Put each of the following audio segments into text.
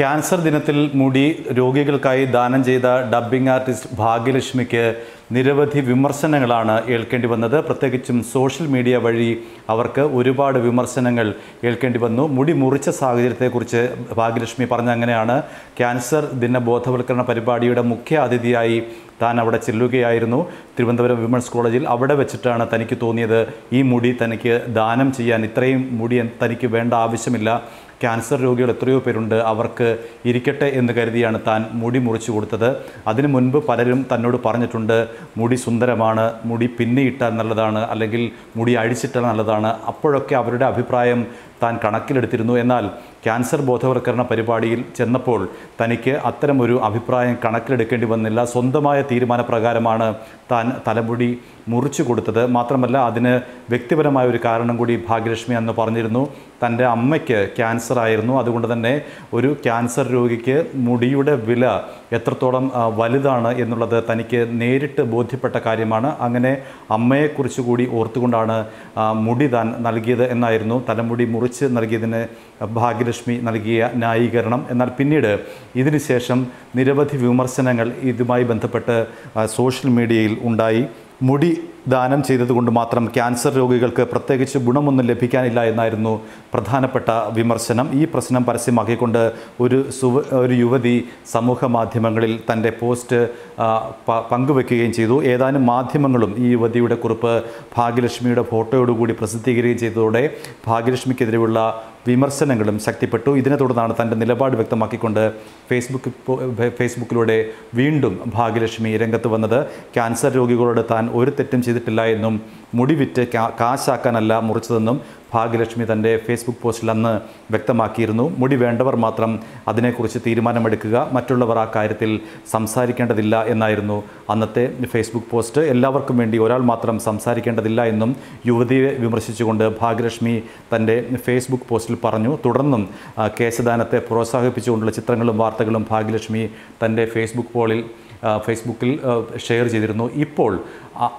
Cancer ദിനത്തിൽ മുടി രോഗികൾക്കായി ദാനം ചെയ്ത ഡബ്ബിംഗ് ആർട്ടിസ്റ്റ് ഭാഗ്യലക്ഷ്മിക്ക് നിരവധി വിമർശനങ്ങളാണ് ഏൽക്കേണ്ടി വന്നത്. പ്രത്യേകിച്ചും സോഷ്യൽ മീഡിയ വഴി അവർക്ക് ഒരുപാട് വിമർശനങ്ങൾ ഏൽക്കേണ്ടി വന്നു. മുടി മുറിച്ച സാഹചര്യത്തെക്കുറിച്ച് ഭാഗ്യലക്ഷ്മി പറഞ്ഞ അങ്ങനെയാണ്. ക്യാൻസർ ദിന ബോധവൽക്കരണ പരിപാടിയുടെ മുഖ്യ അതിഥിയായി താൻ അവിടെ ചെല്ലുകയായിരുന്നു. തിരുവനന്തപുരം വിമൻസ് കോളേജിൽ അവിടെ വെച്ചിട്ടാണ് തനിക്ക് തോന്നിയത്. ഈ മുടി തനിക്ക് ദാനം ചെയ്യാൻ ഇത്രയും മുടി തനിക്ക് വേണ്ട ആവശ്യമില്ല. ക്യാൻസർ രോഗികൾ എത്രയോ പേരുണ്ട്. അവർക്ക് ഇരിക്കട്ടെ എന്ന് കരുതിയാണ് താൻ മുടി മുറിച്ചു കൊടുത്തത്. അതിനു മുൻപ് പലരും തന്നോട് പറഞ്ഞിട്ടുണ്ട് മുടി സുന്ദരമാണ്. മുടി പിന്നിയിട്ടാൽ നല്ലതാണ്. അല്ലെങ്കിൽ മുടി അഴിച്ചിട്ടാൽ നല്ലതാണ്. അപ്പോഴൊക്കെ അവരുടെ അഭിപ്രായം താൻ കണക്കിലെടുത്തിരുന്നു. എന്നാൽ ക്യാൻസർ ബോധവൽക്കരണ പരിപാടിയിൽ ചെന്നപ്പോൾ തനിക്ക് അത്തരമൊരു അഭിപ്രായം കണക്കിലെടുക്കേണ്ടി വന്നില്ല. സ്വന്തമായ തീരുമാനപ്രകാരമാണ് താൻ തലമുടി മുറിച്ചു കൊടുത്തത്. മാത്രമല്ല അതിന് വ്യക്തിപരമായ ഒരു കാരണം കൂടി ഭാഗ്യലക്ഷ്മി അന്ന് പറഞ്ഞിരുന്നു. തന്റെ അമ്മയ്ക്ക് ക്യാൻസർ ആയിരുന്നു അതുകൊണ്ട് തന്നെ ഒരു ക്യാൻസർ രോഗിക്ക് മുടിയുടെ വില എത്രത്തോളം വലുതാണ് എന്നുള്ളത് തനിക്ക് നേരിട്ട് ബോധ്യപ്പെട്ട കാര്യമാണ്. അങ്ങനെ അമ്മയെക്കുറിച്ച് കൂടി ഓർത്തുകൊണ്ടാണ് മുടി താൻ നൽകിയത് എന്നായിരുന്നു. തലമുടി മുറിച്ച് നൽകിയതിന് ഭാഗ്യലക്ഷ്മി നൽകിയ ന്യായീകരണം. എന്നാൽ പിന്നീട് ഇതിനുശേഷം നിരവധി വിമർശനങ്ങൾ ഇതുമായി ബന്ധപ്പെട്ട് സോഷ്യൽ മീഡിയയിൽ ഉണ്ടായി. മുടി ദാനം ചെയ്തതുകൊണ്ട് മാത്രം ക്യാൻസർ രോഗികൾക്ക് പ്രത്യേകിച്ച് ഗുണമൊന്നും ലഭിക്കാനില്ല എന്നായിരുന്നു പ്രധാനപ്പെട്ട വിമർശനം. ഈ പ്രശ്നം പരസ്യമാക്കിക്കൊണ്ട് ഒരു സുവ ഒരു യുവതി സമൂഹ മാധ്യമങ്ങളിൽ തന്റെ പോസ്റ്റ് പങ്കുവെക്കുകയും ചെയ്തു. ഏതാനും മാധ്യമങ്ങളും ഈ യുവതിയുടെ കുറിപ്പ് ഭാഗ്യലക്ഷ്മിയുടെ ഫോട്ടോയോടുകൂടി പ്രസിദ്ധീകരിക്കുകയും ചെയ്തതോടെ ഭാഗ്യലക്ഷ്മിക്കെതിരെയുള്ള വിമർശനങ്ങളും ശക്തിപ്പെട്ടു. ഇതിനെ തുടർന്നാണ് തന്റെ നിലപാട് വ്യക്തമാക്കിക്കൊണ്ട് ഫേസ്ബുക്ക് ഫേസ്ബുക്കിലൂടെ വീണ്ടും ഭാഗ്യലക്ഷ്മി രംഗത്ത് വന്നത്. ക്യാൻസർ രോഗികളോട് താൻ ഒരു തെറ്റും ചെയ്തിട്ടില്ല എന്നും മുടി വിറ്റ് കാശാക്കാനല്ല മുറിച്ചതെന്നും ഭാഗ്യലക്ഷ്മി തന്റെ ഫേസ്ബുക്ക് പോസ്റ്റിൽ അന്ന് വ്യക്തമാക്കിയിരുന്നു. മുടി വേണ്ടവർ മാത്രം അതിനെക്കുറിച്ച് തീരുമാനമെടുക്കുക മറ്റുള്ളവർ ആ കാര്യത്തിൽ സംസാരിക്കേണ്ടതില്ല എന്നായിരുന്നു അന്നത്തെ ഫേസ്ബുക്ക് പോസ്റ്റ്. എല്ലാവർക്കും വേണ്ടി ഒരാൾ മാത്രം സംസാരിക്കേണ്ടതില്ല എന്നും യുവതിയെ വിമർശിച്ചുകൊണ്ട് ഭാഗ്യലക്ഷ്മി തന്റെ ഫേസ്ബുക്ക് പോസ്റ്റിൽ പറഞ്ഞു. തുടർന്നും കേശദാനത്തെ പ്രോത്സാഹിപ്പിച്ചുകൊണ്ടുള്ള ചിത്രങ്ങളും വാർത്തകളും ഭാഗ്യലക്ഷ്മി തന്റെ ഫേസ്ബുക്ക് പോളിൽ ഫേസ്ബുക്കിൽ ഷെയർ ചെയ്തിരുന്നു. ഇപ്പോൾ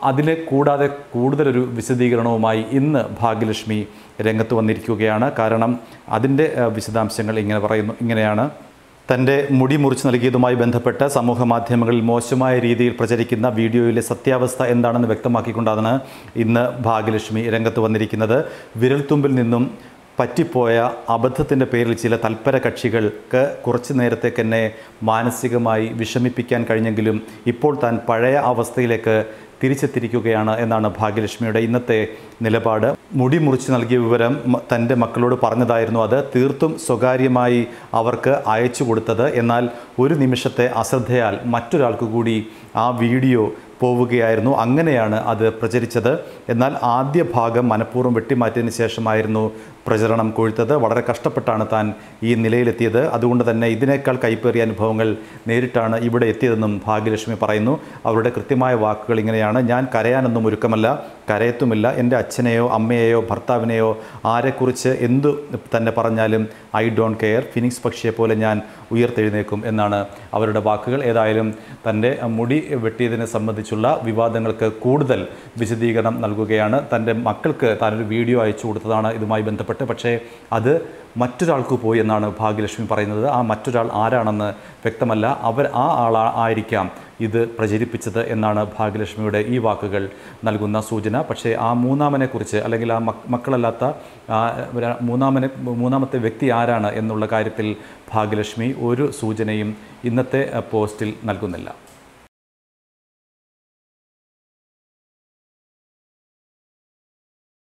അതിലെ കൂടാതെ കൂടുതലൊരു വിശദീകരണവുമായി ഇന്ന് ഭാഗ്യലക്ഷ്മി രംഗത്ത് വന്നിരിക്കുകയാണ്. കാരണം അതിന്റെ വിശദാംശങ്ങൾ ഇങ്ങനെ പറയുന്നു ഇങ്ങനെയാണ്. തന്റെ മുടി മുറിച്ച് നൽകിയതുമായി ബന്ധപ്പെട്ട് സമൂഹ മാധ്യമങ്ങളിൽ മോശമായ രീതിയിൽ പ്രചരിക്കുന്ന വീഡിയോയിലെ സത്യാവസ്ഥ എന്താണെന്ന് വ്യക്തമാക്കിക്കൊണ്ടാണ് ഇന്ന് ഭാഗ്യലക്ഷ്മി രംഗത്ത് വന്നിരിക്കുന്നത്. വിരൽത്തുമ്പിൽ നിന്നും പറ്റിപ്പോയ അബദ്ധത്തിന്റെ പേരിൽ ചില തൽപര കക്ഷികൾക്ക് കുറച്ച് നേരത്തേക്ക് എന്നെ മാനസികമായി വിഷമിപ്പിക്കാൻ കഴിഞ്ഞെങ്കിലും ഇപ്പോൾ താൻ പഴയ അവസ്ഥയിലേക്ക് തിരിച്ചെത്തിരിക്കുകയാണ് എന്നാണ് ഭാഗ്യലക്ഷ്മിയുടെ ഇന്നത്തെ നിലപാട്. മുടി മുറിച്ച് നൽകിയ വിവരം തന്റെ മക്കളോട് പറഞ്ഞതായിരുന്നു. അത് തീർത്തും സ്വകാര്യമായി അവർക്ക് അയച്ചു കൊടുത്തത്. എന്നാൽ ഒരു നിമിഷത്തെ അശ്രദ്ധയാൽ മറ്റൊരാൾക്ക് കൂടി ആ വീഡിയോ പോവുകയായിരുന്നു. അങ്ങനെയാണ് അത് പ്രചരിച്ചത്. എന്നാൽ ആദ്യ ഭാഗം മനഃപൂർവം വെട്ടിമാറ്റിയതിന് ശേഷമായിരുന്നു പ്രചരണം കൊഴുത്തത്. വളരെ കഷ്ടപ്പെട്ടാണ് താൻ ഈ നിലയിലെത്തിയത്. അതുകൊണ്ട് തന്നെ ഇതിനേക്കാൾ കൈപ്പേറിയ അനുഭവങ്ങൾ നേരിട്ടാണ് ഇവിടെ എത്തിയതെന്നും ഭാഗ്യലക്ഷ്മി പറയുന്നു. അവരുടെ കൃത്യമായ വാക്കുകൾ ഇങ്ങനെയാണ്. ഞാൻ കരയാനൊന്നും ഒരുക്കമല്ല. കരയത്തുമില്ല. എന്റെ അച്ഛനെയോ അമ്മയെയോ ഭർത്താവിനെയോ ആരെക്കുറിച്ച് എന്തു തന്നെ പറഞ്ഞാലും ഐ ഡോണ്ട് കെയർ. ഫിനിക്സ് പക്ഷിയെ പോലെ ഞാൻ ഉയർത്തെഴുന്നേക്കും എന്നാണ് അവരുടെ വാക്കുകൾ. ഏതായാലും തന്റെ മുടി വെട്ടിയതിനെ സംബന്ധിച്ചുള്ള വിവാദങ്ങൾക്ക് കൂടുതൽ വിശദീകരണം നൽകുകയാണ്. തന്റെ മക്കൾക്ക് താനൊരു വീഡിയോ അയച്ചു കൊടുത്തതാണ് ഇതുമായി ബന്ധപ്പെട്ട് പക്ഷേ അത് മറ്റൊരാൾക്ക് പോയി എന്നാണ് ഭാഗ്യലക്ഷ്മി പറയുന്നത്. ആ മറ്റൊരാൾ ആരാണെന്ന് വ്യക്തമല്ല. അവർ ആ ആളാ ആയിരിക്കാം ഇത് പ്രചരിപ്പിച്ചത് എന്നാണ് ഭാഗ്യലക്ഷ്മിയുടെ ഈ വാക്കുകൾ നൽകുന്ന സൂചന. പക്ഷേ ആ മൂന്നാമനെക്കുറിച്ച് അല്ലെങ്കിൽ ആ മക്ക- മക്കളല്ലാത്ത മൂന്നാമനെ മൂന്നാമത്തെ വ്യക്തി ആരാണ് എന്നുള്ള കാര്യത്തിൽ ഭാഗ്യലക്ഷ്മി ഒരു സൂചനയും ഇന്നത്തെ പോസ്റ്റിൽ നൽകുന്നില്ല.